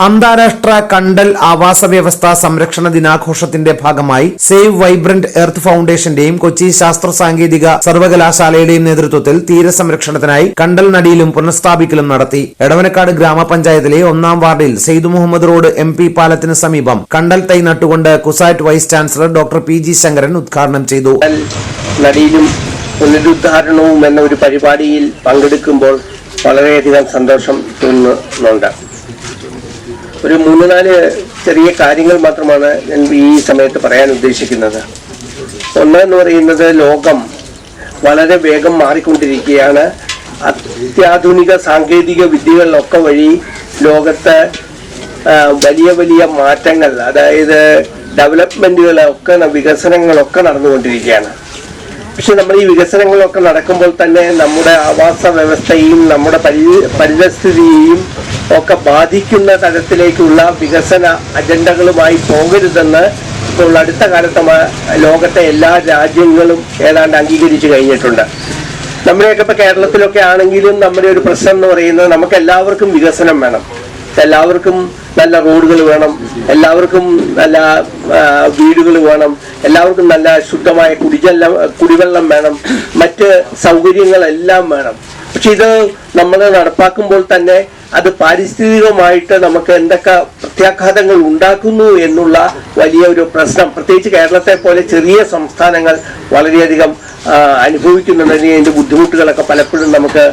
അന്താരാഷ്ട്ര കണ്ടൽ ആവാസ വ്യവസ്ഥ സംരക്ഷണ ദിനാഘോഷത്തിന്റെ ഭാഗമായി സേവ് വൈബ്രന്റ് എർത്ത് ഫൗണ്ടേഷന്റെയും കൊച്ചി ശാസ്ത്ര സാങ്കേതിക സർവകലാശാലയുടെയും നേതൃത്വത്തിൽ തീരസംരക്ഷണത്തിനായി കണ്ടൽ നടിയിലും പുനഃസ്ഥാപിക്കലും നടത്തി. എടവനക്കാട് ഗ്രാമപഞ്ചായത്തിലെ ഒന്നാം വാർഡിൽ Syed Muhammad road M P പാലത്തിന് സമീപം കണ്ടൽ തൈ നട്ടുകൊണ്ട് CUSAT vice chancellor doctor P G Sankaran ഉദ്ഘാടനം ചെയ്തു. പുനരുദ്ധാരണവും എന്ന ഒരു പരിപാടിയിൽ പങ്കെടുക്കുമ്പോൾ വളരെയധികം സന്തോഷം തോന്നുന്നുണ്ട്. ഒരു മൂന്ന് നാല് ചെറിയ കാര്യങ്ങൾ മാത്രമാണ് ഞാൻ ഈ സമയത്ത് പറയാൻ ഉദ്ദേശിക്കുന്നത്. ഒന്ന് എന്ന് പറയുന്നത് ലോകം വളരെ വേഗം മാറിക്കൊണ്ടിരിക്കുകയാണ്. അത്യാധുനിക സാങ്കേതിക വിദ്യകളിലൊക്കെ വഴി ലോകത്ത് വലിയ വലിയ മാറ്റങ്ങൾ അതായത് ഡെവലപ്മെന്റുകളൊക്കെ വികസനങ്ങളൊക്കെ നടന്നുകൊണ്ടിരിക്കുകയാണ്. പക്ഷെ നമ്മൾ ഈ വികസനങ്ങളൊക്കെ നടക്കുമ്പോൾ തന്നെ നമ്മുടെ ആവാസ വ്യവസ്ഥയും നമ്മുടെ പരി ഒക്കെ ബാധിക്കുന്ന തരത്തിലേക്കുള്ള വികസന അജണ്ടകളുമായി പോകരുതെന്ന് ഇപ്പോൾ അടുത്ത കാലത്ത് ലോകത്തെ എല്ലാ രാജ്യങ്ങളും ഏതാണ്ട് അംഗീകരിച്ചു കഴിഞ്ഞിട്ടുണ്ട്. നമ്മുടെയൊക്കെ ഇപ്പൊ കേരളത്തിലൊക്കെ ആണെങ്കിലും നമ്മുടെ ഒരു പ്രശ്നം എന്ന് പറയുന്നത് നമുക്ക് എല്ലാവർക്കും വികസനം വേണം. എല്ലാവർക്കും നല്ല റോഡുകൾ വേണം. എല്ലാവർക്കും നല്ല വീടുകൾ വേണം. എല്ലാവർക്കും നല്ല ശുദ്ധമായ കുടിജല കുടിവെള്ളം വേണം. മറ്റ് സൗകര്യങ്ങളെല്ലാം വേണം. പക്ഷെ ഇത് നമ്മൾ നടപ്പാക്കുമ്പോൾ തന്നെ അത് പാരിസ്ഥിതികമായിട്ട് നമുക്ക് എന്തൊക്കെ പ്രത്യാഘാതങ്ങൾ ഉണ്ടാക്കുന്നു എന്നുള്ള വലിയ ഒരു പ്രശ്നം. പ്രത്യേകിച്ച് കേരളത്തെ പോലെ ചെറിയ സംസ്ഥാനങ്ങൾ വളരെയധികം അനുഭവിക്കുന്നുണ്ടെങ്കിൽ അതിന്റെ ബുദ്ധിമുട്ടുകളൊക്കെ പലപ്പോഴും നമുക്ക്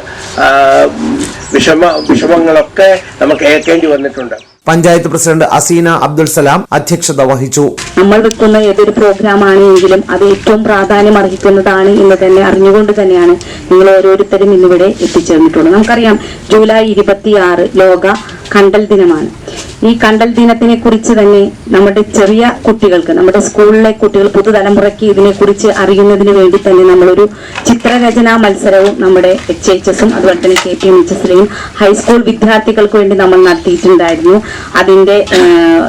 വിഷമ വിഷമങ്ങളൊക്കെ നമുക്ക് ഏൽക്കേണ്ടി വന്നിട്ടുണ്ട്. പഞ്ചായത്ത് പ്രസിഡന്റ് അസീന അബ്ദുൽ സലാം അധ്യക്ഷത വഹിച്ചു. നമ്മൾ വെക്കുന്ന ഏതൊരു പ്രോഗ്രാം ആണെങ്കിലും അത് ഏറ്റവും പ്രാധാന്യം അർഹിക്കുന്നതാണ് എന്ന് തന്നെ അറിഞ്ഞുകൊണ്ട് തന്നെയാണ് നിങ്ങൾ ഓരോരുത്തരും ഇന്നിവിടെ എത്തിച്ചേർന്നിട്ടുള്ളത്. നമുക്കറിയാം ജൂലൈ ഇരുപത്തിയാറ് ലോക കണ്ടൽ ദിനമാണ്. ഈ കണ്ടൽ ദിനത്തിനെ കുറിച്ച് തന്നെ നമ്മുടെ ചെറിയ കുട്ടികൾക്ക് നമ്മുടെ സ്കൂളിലെ കുട്ടികൾ പുതുതലമുറയ്ക്ക് ഇതിനെക്കുറിച്ച് അറിയുന്നതിന് വേണ്ടി തന്നെ നമ്മളൊരു ചിത്രരചനാ മത്സരവും നമ്മുടെ എച്ച് എച്ച് എസും അതുപോലെ തന്നെ കെ പി എം എച്ച് എസിലെയും ഹൈസ്കൂൾ വിദ്യാർത്ഥികൾക്ക് വേണ്ടി നമ്മൾ നടത്തിയിട്ടുണ്ടായിരുന്നു. അതിന്റെ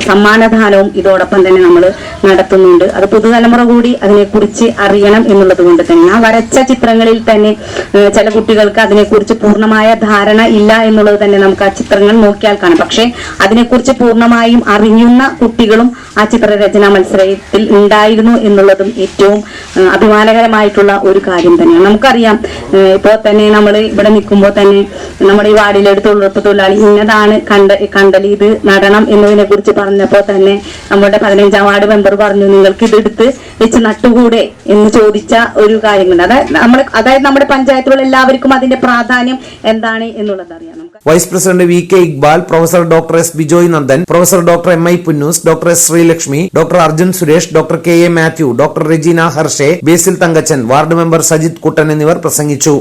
സമ്മാനദാനവും ഇതോടൊപ്പം തന്നെ നമ്മൾ നടത്തുന്നുണ്ട്. അത് പുതുതലമുറ കൂടി അതിനെക്കുറിച്ച് അറിയണം എന്നുള്ളത് കൊണ്ട് തന്നെ. ആ വരച്ച ചിത്രങ്ങളിൽ തന്നെ ചില കുട്ടികൾക്ക് അതിനെക്കുറിച്ച് പൂർണമായ ധാരണ ഇല്ല എന്നുള്ളത് തന്നെ നമുക്ക് ആ ചിത്രങ്ങൾ നോക്കിയാൽ കാണാം. പക്ഷേ അതിനെക്കുറിച്ച് പൂർണമായും അറിയുന്ന കുട്ടികളും ആ ചിത്രരചനാ മത്സരത്തിൽ ഉണ്ടായിരുന്നു എന്നുള്ളതും ഏറ്റവും അഭിമാനകരമായിട്ടുള്ള ഒരു കാര്യം തന്നെയാണ്. നമുക്കറിയാം. ഇപ്പോ തന്നെ നമ്മൾ ഇവിടെ നിൽക്കുമ്പോൾ തന്നെ നമ്മുടെ ഈ വാർഡിലെടുത്ത് ഉള്ളപ്പ് തൊഴിലാളി ഇന്നതാണ് കണ്ട കണ്ടൽ ഇത് നടണം എന്നതിനെ കുറിച്ച് പറഞ്ഞപ്പോൾ തന്നെ നമ്മുടെ പതിനഞ്ചാം വാർഡ് മെമ്പർ പറഞ്ഞു നിങ്ങൾക്ക് ഇതെടുത്ത് വെച്ച് നട്ടുകൂടെ? എന്ന് ചോദിച്ച ഒരു കാര്യമുണ്ട് അതായത് നമ്മൾ അതായത് നമ്മുടെ പഞ്ചായത്തുകൾ എല്ലാവർക്കും അതിന്റെ പ്രാധാന്യം എന്താണ് എന്നുള്ളത് അറിയാം. Vice president V K Iqbal professor doctor S Bijoy Nandan professor doctor M I Punnoose doctor S Sreelakshmi doctor Arjun Suresh doctor K A Mathew doctor Regina Harshe Basil Thankachan ward member Sajith Kuttan എന്നിവർ പ്രസംഗിച്ചു.